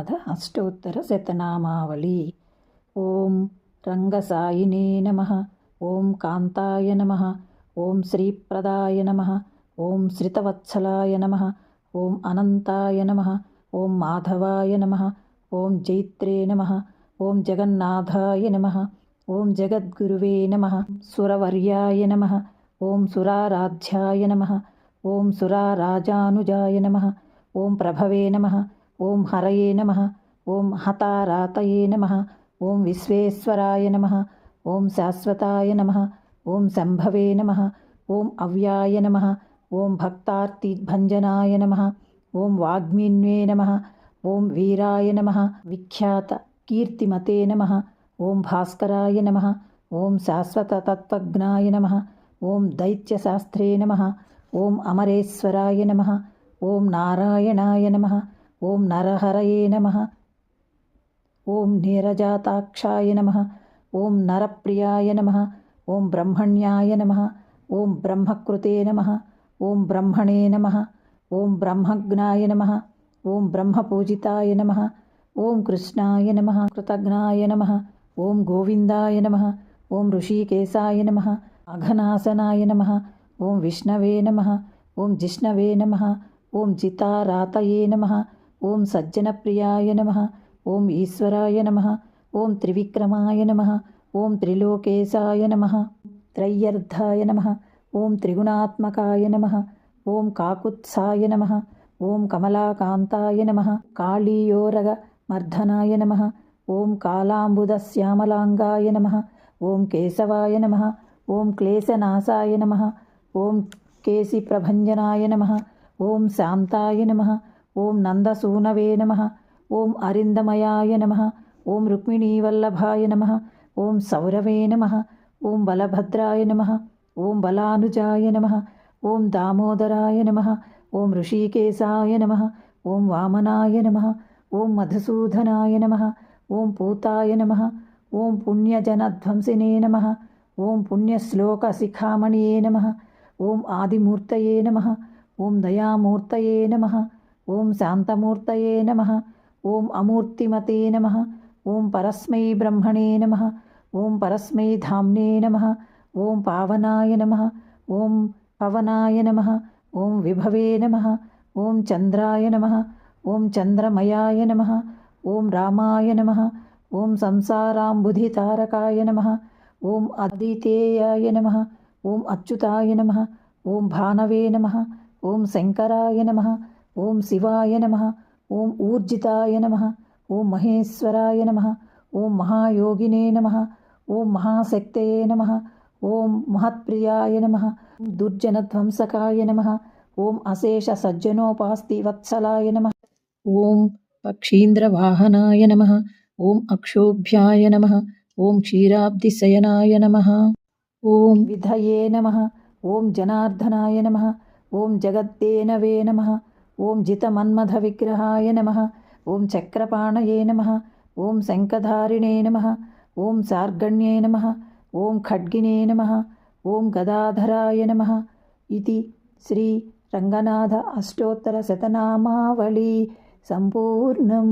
రంగనాథ అష్టోత్తర శతనామావళి ఓం రంగసాయినే నమ ఓం కాంతాయ నమ ఓం శ్రీప్రదాయ నమ ఓం శ్రితవత్సలాయ నమ ఓం అనంతాయ నమ ఓం మాధవాయ నమ ఓం జైత్రే నమ ఓం జగన్నాథాయ నమ ఓం జగద్గురువే నమ సురవర్యాయ నమ ఓం సురారాధ్యాయ నమ ఓం సురారాజానుజాయ నమ ఓం ప్రభవే నమ ఓం హరయే నమ ఓం హతారాతయే నమ ఓం విశ్వేశ్వరాయ నమ ఓం శాశ్వతాయ నమ ఓం శంభవే నమ ఓం అవ్యాయ నమ ఓం భక్తార్తిభంజనాయ నమ ఓం వాగ్మిన్వే నమ ఓం వీరాయ నమ విఖ్యాత కీర్తిమతే నమ ఓం భాస్కరాయ నమ ఓం శాశ్వతతత్వజ్ఞాయ నమ ఓం దైత్యశాస్త్రే నమ ఓం అమరేశ్వరాయ నమ ఓం నారాయణాయ నమ ఓం నరహరయే నమ ఓం నీరజాతాక్షాయ నమ ఓం నరప్రియాయ నమ ఓం బ్రహ్మణ్యాయ నమ ఓం బ్రహ్మకృతే నమ ఓం బ్రహ్మణే నమ ఓం బ్రహ్మజ్ఞాయ నమ ఓం బ్రహ్మపూజితాయ నమ ఓం కృష్ణాయ నమ కృతజ్ఞాయ నమ ఓం గోవిందాయ నమ ఓం ఋషికేశాయ నమ అఘనాశనాయ నమ ఓం విష్ణవే నమ ఓం జిష్ణవే నమ ఓం జితారాతయే నమ ఓం సజ్జనప్రియాయ నమ ఓం ఈశ్వరాయ నమ ఓం త్రివిక్రమాయ నమ ఓం త్రిలోకేశాయ నమ త్రయ్యర్థాయ నమ ఓం త్రిగుణాత్మకాయ నమ ఓం కాకుత్సాయ నమ ఓం కమలాకాంతాయ నమ కాళీయోరగ మర్ధనాయ నమ ఓం కాలాంబుదశ్యామలాంగాయ నమ ఓం కేశవాయ నమ ఓం క్లేశనాశాయ నమ ఓం కేశిప్రభంజనాయ నమ ఓం శాంతాయ నమ ఓం నందసూనవే నమ ఓం అరిందమయాయ నమ ఓం రుక్మిణీవల్లభాయ నమ ఓం సౌరవే నమ ఓం బలభద్రాయ నమ ఓం బలానుజాయ నమ ఓం దామోదరాయ నమ ఓం ఋషికేశాయ నమ ఓం వామనాయ నమ ఓం మధుసూదనాయ నమ ఓం పూతాయ నమ ఓం పుణ్యజనధ్వంసినే నమ ఓం పుణ్యశ్లోకశిఖామణియే నమ ఓం ఆదిమూర్తయే నమ ఓం దయామూర్తయే నమ ఓం శాంతమూర్తయే నమ ఓం అమూర్తిమతే నమ ఓం పరస్మై బ్రహ్మణే నమ ఓం పరస్మై ధామ్నే నమ ఓం పావనాయ నమ ఓం పవనాయ నమ ఓం విభవే నమ ఓం చంద్రాయ నమ ఓం చంద్రమయాయ నమ ఓం రామాయ నమ ఓం సంసారాంబుధితారకాయ నమ ఓం అదితేయాయ నమ ఓం అచ్యుతాయ నమ ఓం భానవే నమ ఓం శంకరాయ నమ ఓం శివాయ నమ ఓం ఊర్జితాయ నమ ఓం మహేశ్వరాయ నమ ఓం మహాయోగినే నమ ఓం మహాశక్తయే నమ ఓం మహత్ప్రియాయ నమ దుర్జనధ్వంసకాయ నమ ఓం అశేష సజ్జనోపాస్తి వత్సలాయ నమ ఓం పక్షీంద్రవాహనాయ నమ ఓం అక్షోభ్యాయ నమ ఓం క్షీరాబ్దిశయనాయ నమ ఓం విధయే నమ ఓం జనార్దనాయ నమ ఓం జగద్దేనవే నమ ఓం జితమన్మథ విగ్రహాయ నమ ఓం చక్రపాణయే నమ ఓం శంఖధారిణే నమ ఓం సార్గణ్యే నమ ఓం ఖడ్గినే నమ ఓం గదాధరాయ నమ ఇది శ్రీ రంగనాథ అష్టోత్తర శతనామావళి సంపూర్ణం.